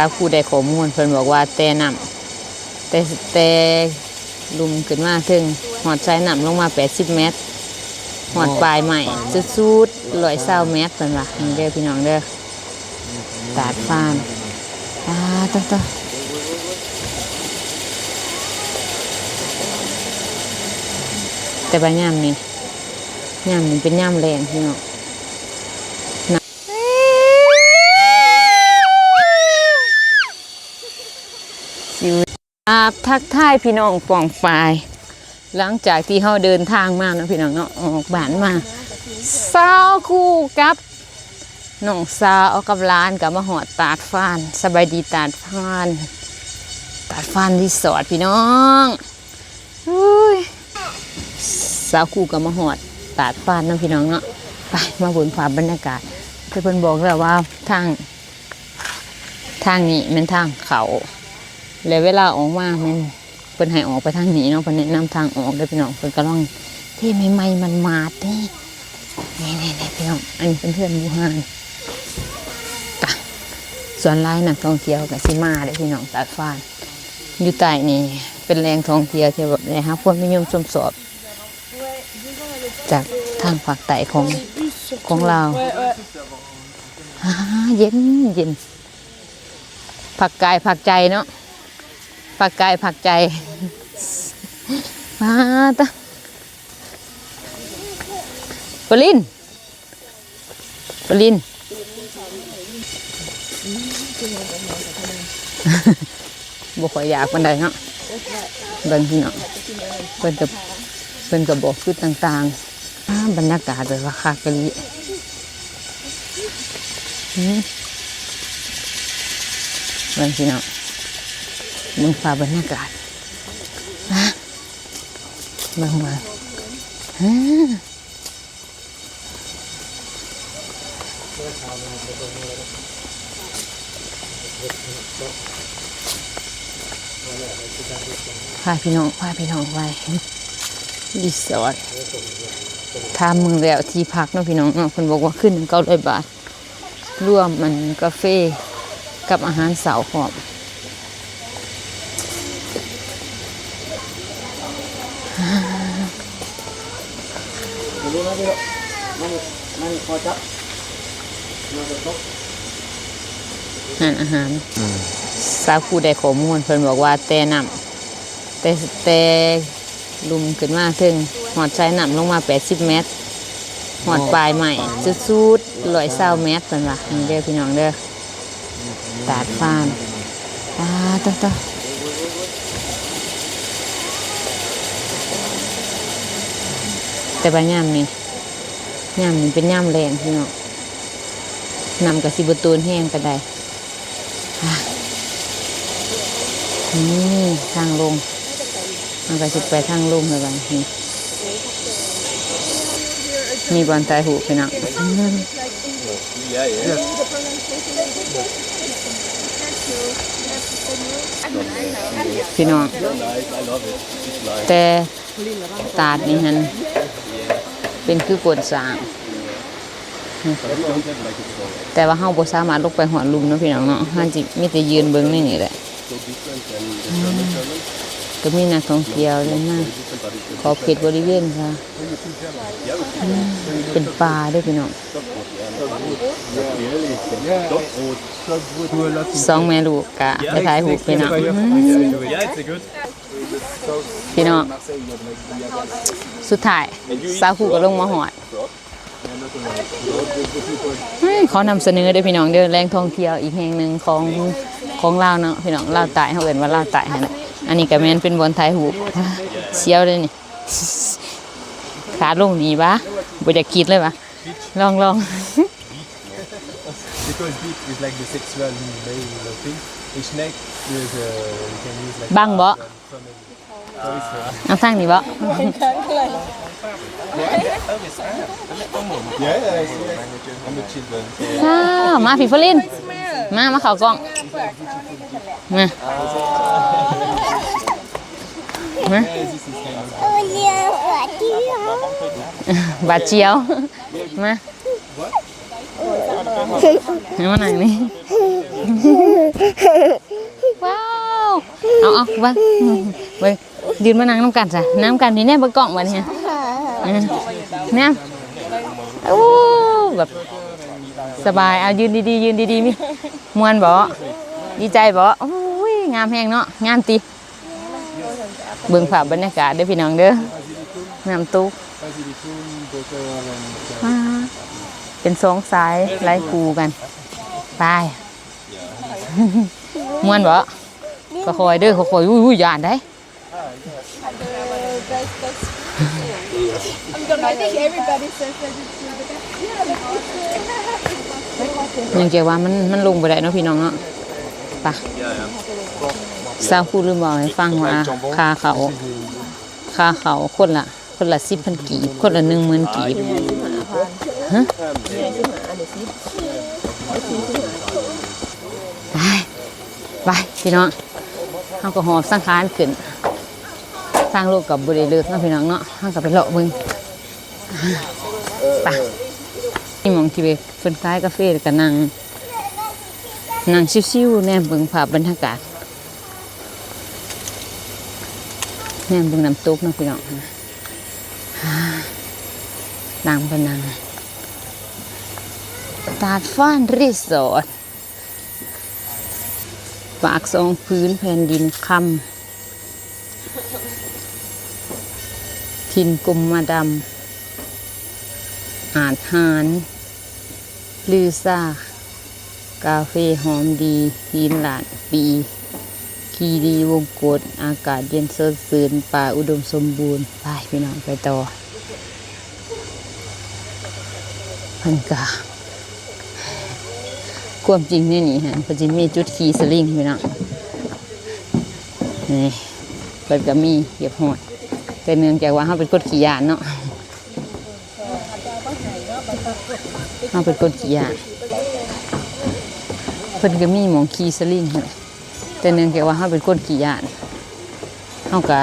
าผู้ได้ข้อมูลเพิ่นบอกว่าแต่น้ำแต่แต่ลุมขึ้นมาถึงหอดใช้น้ำลงมา 80 เมตรหอดปลายใหม่สุดๆร้อยเศร้าเมตรเพิ่นว่านี่เด้อพี่น้องเด้อตาดฟานอ่าต่อต่อแต่บางย่ามนี่ย่ามนี่เป็นย่ามแรงพี่น้อง สิวอาบทักทายพี่น้องปองฝาย หลังจากที่เขาเดินทางมาเนาะพี่น้องเนาะออกบ้านมาสาวคู่กับน้องสาวเอากับร้านกับมาหอดตาดฟานสบายดีตาดฟานตาดฟานรีสอร์ทพี่น้องอุ้ยสาวคู่กับมาหอดตาดฟานนะพี่น้องเนาะไปมาบนฟ้าบรรยากาศเพื่อนบอกแล้วว่าทางทางนี้เป็นทางเขา แล้วเวลาออกมาแมันเพิ่นให้ออกไปทางนี้เนาะเพิ่นแนะนำทางออกเด้อพี่น้องเพิ่นก็ลองที่ใหม่ๆมันมาดนี่นี่นี่นี่พี่น้องอันนี้เป็นเพื่อนบูฮานตะส่วนลายนักท่องเที่ยวกับสิมาเด้อพี่น้องตาดฟ้านอยู่ใต้นี่เป็นแหล่งท่องเที่ยวที่แบบได้รับความนิยมชมชอบ จากทางภาคใต้ของของเราอ่าเย็นเย็นผักกายผักใจเนาะ ผักกายผักใจมาตะปลินปลินบ่ค่อยอยากปานใดเนาะเบิ่งพี่เนาะเพิ่นกับเพิ่นกับบอกจุดต่างๆบรรยากาศแบบว่าคักกะลีอืมเบิ่งพี่น้อง มึงฟ้าบรรยากาศนะเบิ่งมาฮ่าพาพี่น้องพาพี่น้องไปรีสอร์ททำมึงแล้วที่พักเนาะพี่น้องเนาะคนบอกว่าขึ้นเก้าร้อยบาท ร่วมมันกาแฟกับอาหารเสาร์หอม รู้นะพี่ลูกมันมันพอจับมันจะตกอาหารอาหารสาวผู้ได้ข้อมูลเพิ่นบอกว่าแต่น้ำแต่แต่ลุมขึ้นมาถึงหอดใช้น้ำลงมา 80 เมตรหอดปลายใหม่สุดๆร้อยเศร้าเมตรเพิ่นว่านี่เด้อพี่น้องเด้อตาดฟานอ่าต่อต่ แต่บางย่ามนี่ย่ามนี่เป็นย่ามแรงพี่น้องนำกับสิบตูนแห้งก็ได้นี่ทางลงมันก็จะไปทางลงเลยบ้างนี่มีบอลตายหูพี่น้องพี่น้องแต่ ตาดนี่ฮันเป็นคือกดสาง แต่ว่าเฮาบ่สามารถลงไปหอดลุมเนาะพี่น้องเนาะเฮาจิมีแต่ยืนเบิ่งในนี่แหละก็มีนักท่องเที่ยวเลยมาขอบเขตบริเวณค่ะ เป็นป่าด้วยพี่น้องสองแม่ลูกกะไปถ่ายรูพี่น้อง อืม Yeah, it's good. พี่น้องสุดท้ายสาวคู่ก็ลงมาหอดเฮ้ยเขานำเสนอเด้อพี่น้องเด้อแหล่งท่องเที่ยวอีกแห่งหนึ่งของของลาวเนาะพี่น้องลาวใต้เขาเอิ้นว่าลาวใต้หั่นน่ะอันนี้ก็แม่นเป็นบอนถ่ายรูปเสียวเลยนี่ขาลงดีปะบ่อยากคิดเลยปะลองลอง Because beef is like the sexual male thing. A snake is uh, you can use like บังบ่ family. เอาทางนี้บ่ Yeah, yeah, I see. And the children. อ้าวมาพี่ฟลิน มามาเข้ากล้อง มามาบาดเจียว มามานั่งนี่ เอาเอาเบิ่งเบิ่งยืนมานั่งน้ำกันจ้ะน้ำกันนี่แน่เบิ่งกล้องวันนี้แน่โอ้แบบสบายเอายืนดีๆยืนดีๆมิมวนบ่ดีใจบ่โอ้ยงามแฮงเนาะงามติเบิ่งภาพบรรยากาศเด้อพี่น้องเด้อน้ำตุ๊กเป็นสองสายไล่คูกันไปม่วนบ่ ก็คอยเด้อเขาคอยอุ้ยอุ้ยยานได้ I think everybody says that it's good. ยังเกี่ยวว่ามันมันลงไปได้เนาะพี่น้องเนาะไปสาวคูลืมบอกให้ฟังว่าคาเขาคาเขาคนละคนละสิบพันกีบคนละหนึ่งหมื่นกีบฮะไปไปพี่น้อง เขาก็หอบสังขารขึ้น สร้างโลกกับบริเลิกเนาะพี่น้องเนาะเขาก็ไปเลาะมึงไปนี่มองที่ไปเพิ่นคล้ายกาแฟแล้วก็นั่งนั่งชิวๆแนมเบิ่งภาพบรรยากาศแนมเบิ่งน้ำตกเนาะพี่น้องฮ่านั่งไปนั่งตาดฟ้านรีสอร์ท ปากสองพื้นแผ่นดินคำทินกลมมาดำ อาจหารลือซากาเฟ่หอมดีหินหลานปี คีดีวงกฏอากาศเย็นสดชื่นป่าอุดมสมบูรณ์ ไปพี่น้องไปต่อพันกา ความจริงนี่นี่ฮะเพิ่นจะมีจุดขี่สลิงพี่น้องนี่เพิ่นก็มีเหยียบหอดแต่เนื่องจากว่าเขาเป็นคนขี่ยานเนาะเราเป็นคนขี่ยานเพิ่นก็มีหมองขี่สลิงนั่นแหละแต่เนื่องจากว่าเราเป็นคนขี่ยานเฮาก็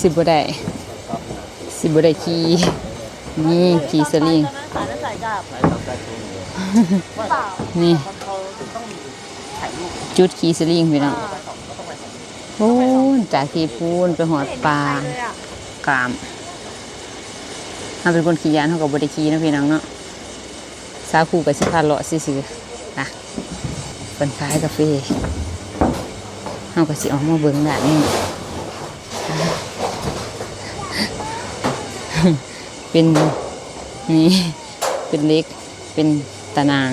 สิบ่ได้สิบ่ได้ขี่นี่ขี่สลิง นี่ จุดขี่สลิงพี่น้องโอ้ยจากที่พูนไปหอดปลากามเราเป็นคนขี่ยานเขาก็บ่ได้ขี่นะพี่น้องเนาะสาวคู่กับสิพาเลาะซื่อๆนะเป็นขายกาแฟเฮาก็สิออกมาเบิ่งแบบนี้เป็นนี่เป็นเล็กเป็น ตะนาง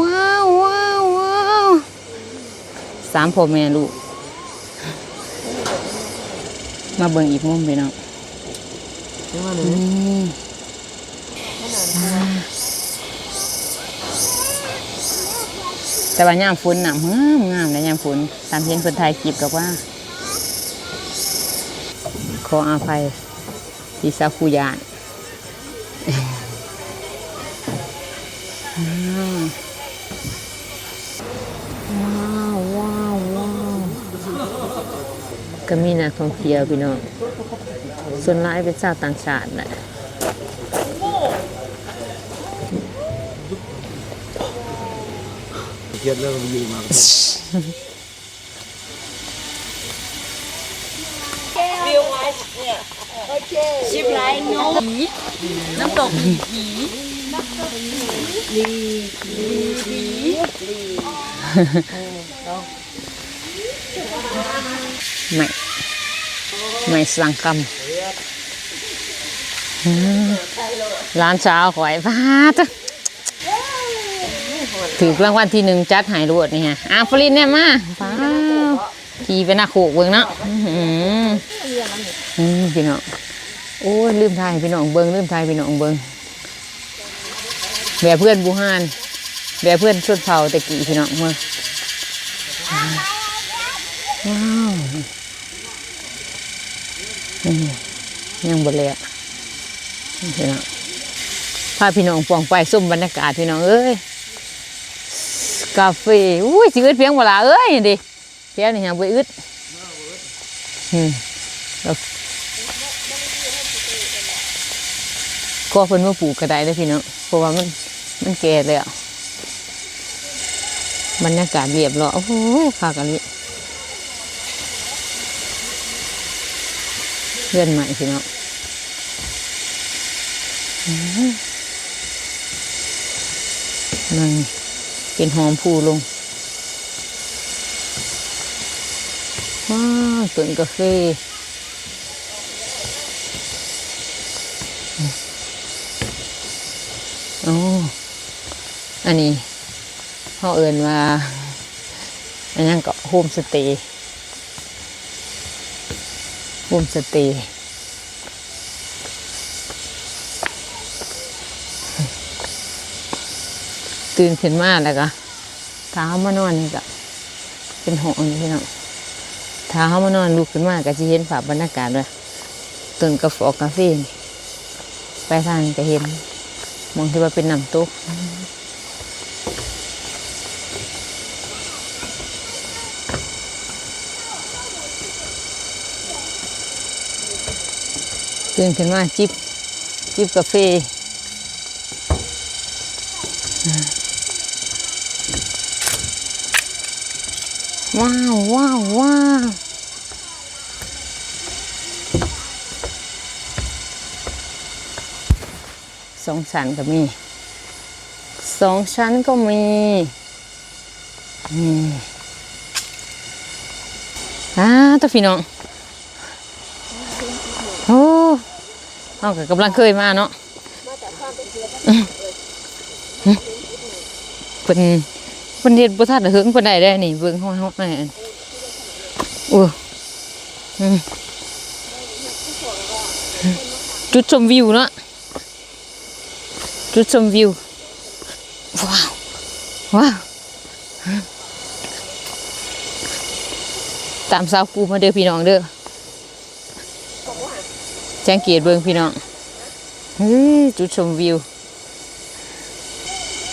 ว้าวว้าวว้าวสามพ่อแม่ลูก มาเบิ่งอีกมุมไปเนาะนี่แต่ว่ายามฝนน่ะงามงามนะยามฝนตามเห็นคนไทยคลิปกับว่า ขออาภัยที่สาคูยาน ว้าวว้าวว้าวก็มีนักท่องเที่ยวพี่น้องส่วนร้ายเป็นชาวต่างชาติแหละเกียดแล้วอยู่มาน้ำตก ไม่ไม่สั่งคำอืมร้านเช้าขอยพาดถือรางวัลที่หนึ่งจัดหายรวดนี่ฮะอาฟรินเนี่ยมาป้าขี่ไปหน้าโขกเบิ่งเนาะพี่น้องโอ้ลืมทายพี่น้องเบิงลืมทายพี่น้องเบิง แบบเพื่อนบูฮานแบบเพื่อนชุดเผาตะกี้พี่น้องมื่อว้าวยังบดเลยอะพี่น้องพาพี่น้องปองไปส้มบรรยากาศพี่น้องเอ้ยกาแฟอุ้ยสิอึดเพียงเวลาเอ้ยดิเพียงนี่ยังไปอึดอืมก็เพิ่นมาปลูกก็ได้เลยพี่น้องเพราะว่ามัน มันแก่แล้วบรรยากาศเรียบร้อโอ้โหค่ะกันนี้เลื่อนใหม่สิน้อนั่งเป็นหอมผู้ลงว้าต้นกาแฟ อันนี้เขาเอินว่าอันนั้นก็โฮมสเตย์โฮมสเตย์ตื่นขึ้นมาแล้วก็เท้ามานอนนี่ก็เป็นห้องนี่พี่น้องถ้าเขามานอนลุกขึ้นมาก็จะเห็นภาพบรรยากาศว่าต้นกาแฟกาแฟไปทางก็เห็นมองที่ว่าเป็นน้ำตก ตื่นขึ้นมาจิบจิบกาแฟว้าวว้าวว้าวสองชั้นก็มีสองชั้นก็มีนี่อ่าตัวพี่น้องโอ้ เอาก็กำลังเคยมาเนาะอืมเป็นเป็นเฮ็ดบ่ทันได้เฮิงปานใดได้นี่เบิ่งห้อยๆแม่นโอ้อืมจุดชมวิวเนาะจุดชมวิว ว้าว ว้าวตามสาวกูมาเด้อพี่น้องเด้อ แจ้งเกียรติเบิ่งพี่น้องเฮ้ยจุดชมวิว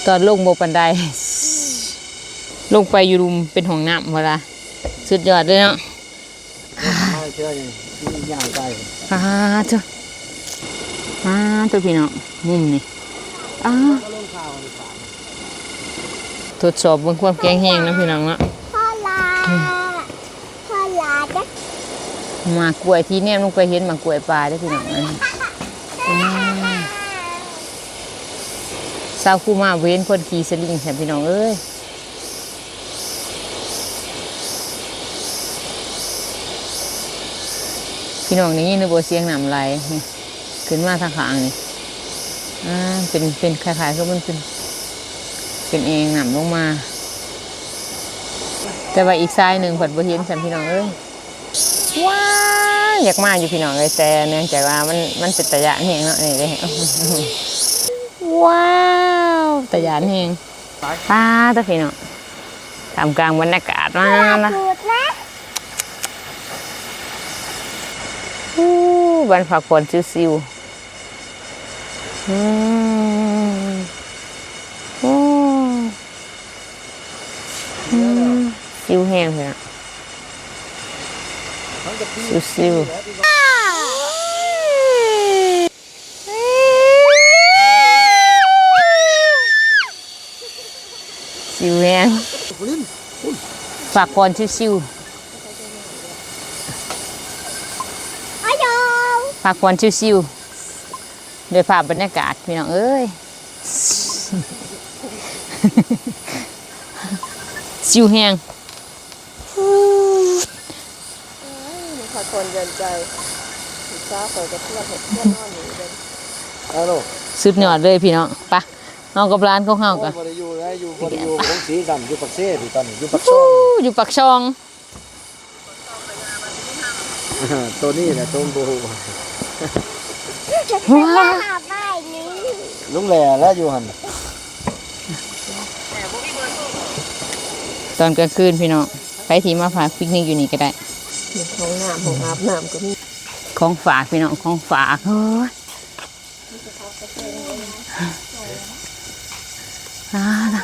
ตอนลงโมปันไดลงไปอยู่รุมเป็นห้องน้ำเวลาสุดยอดเลยเนาะไม่เชื่อยังที่ย่างไปอ่าเจ้าอ่าเจ้าพี่น้องมุมนี่อ่าทดสอบเบางความแกงแห้งนะพี่น้องเนาะ พ่อลาพ่อลาจ้ะ ห มากล้วยที่แนมลงไปเห็นหมากล้วยปลาได้พี่น้องอันนี้อืมสาวคู่มาเว้นคนขี่สลิงแถมพี่น้องเอ้ยพี่น้องนี่นึกว่าเสียงน้ำไหลขึ้นมาทางขางนี่อ่าเป็นเป็นคล้ายๆก็มันเป็นเป็นเองหนำลงมา แต่ว่าอีกซ้ายหนึ่งผัดบ่เห็นแถมพี่น้องเอ้ย ว้าวอยากมาอยู่พี่น้องเลยแต่เนื่องจากว่ามันมันเป็นตะยานแหงเนาะนี่เลยว้าวตะยานแหงป้าตะพี่น้องทำกลางบรรยากาศมาละพูดนะอู้บันผักผ่อนซิวๆอืมโอ้อืมซิวแห้งเลย อะซิวๆสิวแงฝากก่อนชิวอ้ยอมๆฝากก่อนชิวๆโดยภาพบรรยากาศพี่น้องเอ้ยสิวแหง ขอคนเดิน ใจจ้าขอจะเพื่อนเห็ดเพื่อนนอนอยู่เดินเอาลูกสุดยอดเลยพี่น้องไปะเอากับร้านของเฮากันบริยูได้อยู่บริยูของสีดำอยู่ปักเซ่ที่ตอนนี้อยู่ปักช่ฟู้องอยู่ปักช่องตัวนี้แหละตัวบูว้าวอาบไม่นี้ลุงแหล่และอยู่หันตอนกลางคืนพี่น้องไปที่มาพาปิกนิกอยู่นี่ก็ได้ห้อง น้ำห้องอาบน้ำก็มีของฝากพี่น้องของฝากเฮ้ยอ่าน่ะ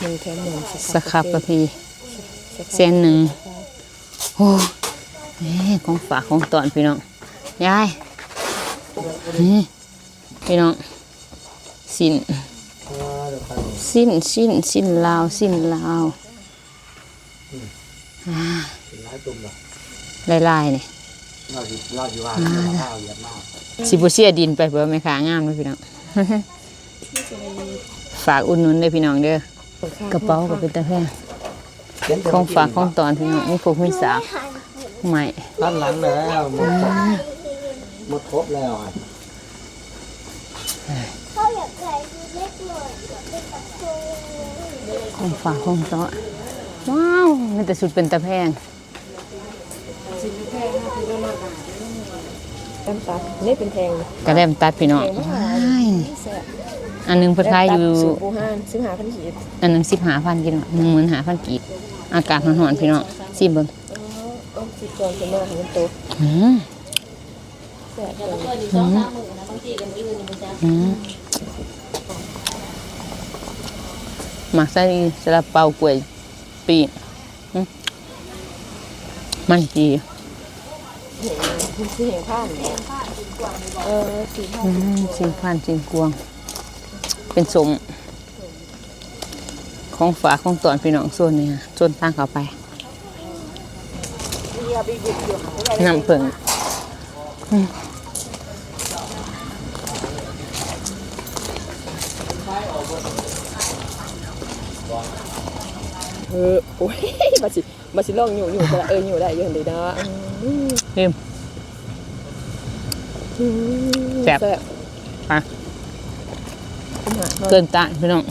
หนึ่งแถมหนึ่งสครับกะพี่เส้นหนึ่งโอ้นี่ของฝากของตอนพี่น้องยายนี่พี่น้องสิน สิ้นสิ้นสิ้นลาวสิ้นลาวเป็นร้ายตุ่มเหรอลายๆนี่เราอยู่เราอยู่ว่าข้าวเหยียบมากสิบ่เสียดินไปเพื่อแม่ค้างามเลยพี่น้องฝากอุ่นนุนเด้อพี่น้องเด้อกระเป๋าก็เป็นตะแพงของฝากของตอนพี่น้องมีพวกมีสากใหม่ด้านหลังแล้วหมดครบหมดครบแล้วอะ เขาอยากใส่ดูเล็กหน่อยเป็นตะโกน ของฝากของตอนว้าวมีแต่สุดเป็นตะแพงแต้มตัดนี่เป็นแทงเลยกระแลมตัดพี่น้องว้ายแซ่บอันหนึงเพิ่นขายอยู่สูตรปูห้านซึ่งหาพันขีดอันหนึง15,000กิโลหนึ่งหมื่นห้าพันกีบอากาศร้อนๆพี่น้องซิมเบิ่งต้มสิบจอนเป็นมาของมันโตอืมแซ่บเลยอืม หมักใส่ซาเปากล้วยปีมันดีสีแห่งผ้าเนี่ยเออสีผ้าอืมสิงพันสิงกวง เป็นสม ของฝาของตอนพี่น้องส่วนนี้ฮะส่วนทางเข้าไปน้ำผึ้ง เออโอ้ยมาสิมาสิลองอยู่อยู่ก็ได้เอออยู่ได้อยู่เลยนะเริ่มแซ่บแซ่บไปคุณหาเกินตาพี่น้อง